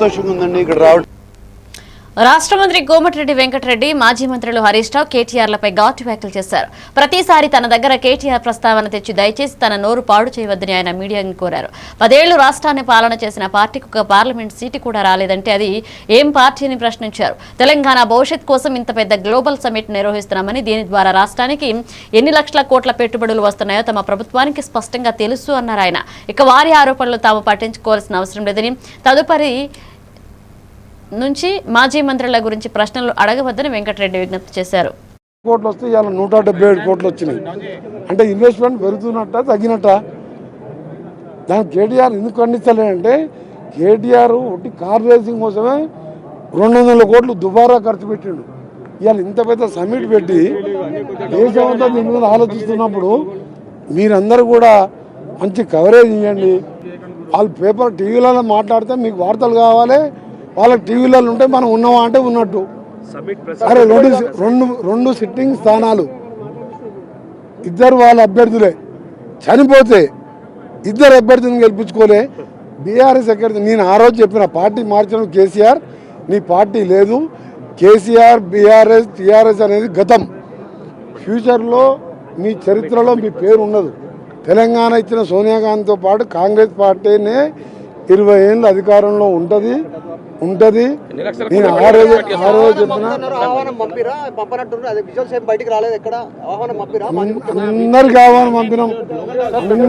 సంతోషంగా ఉందండి. ఇక్కడ రావడం. రాష్ట్ర మంత్రి కోమటిరెడ్డి వెంకటరెడ్డి మాజీ మంత్రులు హరీష్ రావు కేటీఆర్లపై ఘాటు వ్యాఖ్యలు చేశారు. ప్రతిసారి తన దగ్గర కేటీఆర్ ప్రస్తావన తెచ్చి దయచేసి తన నోరు పాడు చేయవద్దని ఆయన మీడియాను కోరారు. పదేళ్ళు రాష్ట్రాన్ని పాలన చేసిన పార్టీకి ఒక పార్లమెంట్ సీటు కూడా రాలేదంటే అది ఏం పార్టీ అని ప్రశ్నించారు. తెలంగాణ భవిష్యత్ కోసం ఇంత పెద్ద గ్లోబల్ సమ్మిట్ నిర్వహిస్తున్నామని దీని ద్వారా రాష్ట్రానికి ఎన్ని లక్షల కోట్ల పెట్టుబడులు వస్తున్నాయో తమ ప్రభుత్వానికి స్పష్టంగా తెలుసు అన్నారు ఆయన. ఇక వారి ఆరోపణలు తాము పట్టించుకోవాల్సిన అవసరం లేదని తదుపరి నుంచి మాజీ మంత్రుల గురించి ప్రశ్నలు అడగవద్దని వెంకటరెడ్డి విజ్ఞప్తి చేశారు. కోట్లు వస్తే ఇవాళ నూట డెబ్బై ఏడు కోట్లు వచ్చినాయి. అంటే ఇన్వెస్ట్మెంట్ పెరుగుతున్నట్ట తగ్గినట్ట? దానికి కేటీఆర్ ఎందుకు ఖండించలేదంటే కేటీఆర్ ఒకటి కార్ రేసింగ్ కోసమే రెండు వందల కోట్లు దుబారా ఖర్చు పెట్టిండు. ఇవాళ ఇంత పెద్ద సమ్మిట్ పెట్టి దేశమంతా దీని మీద ఆలోచిస్తున్నప్పుడు మీరందరూ కూడా మంచి కవరేజ్ ఇవ్వండి వాళ్ళు పేపర్ టీవీలలో మాట్లాడితే మీకు వార్తలు కావాలి. వాళ్ళకి టీవీలలో ఉంటే మనం ఉన్నామా అంటే ఉన్నట్టు. అరే రెండు రెండు రెండు సిట్టింగ్ స్థానాలు. ఇద్దరు వాళ్ళ అభ్యర్థులే. చనిపోతే ఇద్దరు అభ్యర్థులను గెలిపించుకోలే. బీఆర్ఎస్ ఎక్కడ నేను ఆ రోజు చెప్పిన పార్టీ మార్చడం కేసీఆర్ నీ పార్టీ లేదు. కేసీఆర్ బీఆర్ఎస్ టీఆర్ఎస్ అనేది గతం. ఫ్యూచర్లో మీ చరిత్రలో మీ పేరు ఉండదు. తెలంగాణ ఇచ్చిన సోనియా గాంధీతో పాటు కాంగ్రెస్ పార్టీనే ఇరవై ఏళ్ళు అధికారంలో ఉంటుంది. ఉంటుంది. నేను ఆ రోజు ఆ రోజు చెప్పిన అన్నారు, ఆహ్వానం పంపిరా? పంపనట్టు అదే విజువల్స్ ఏం బయటికి రాలేదు ఎక్కడ? ఆహ్వానం పంపిరా? అందరికి ఆహ్వానం పంపినాం.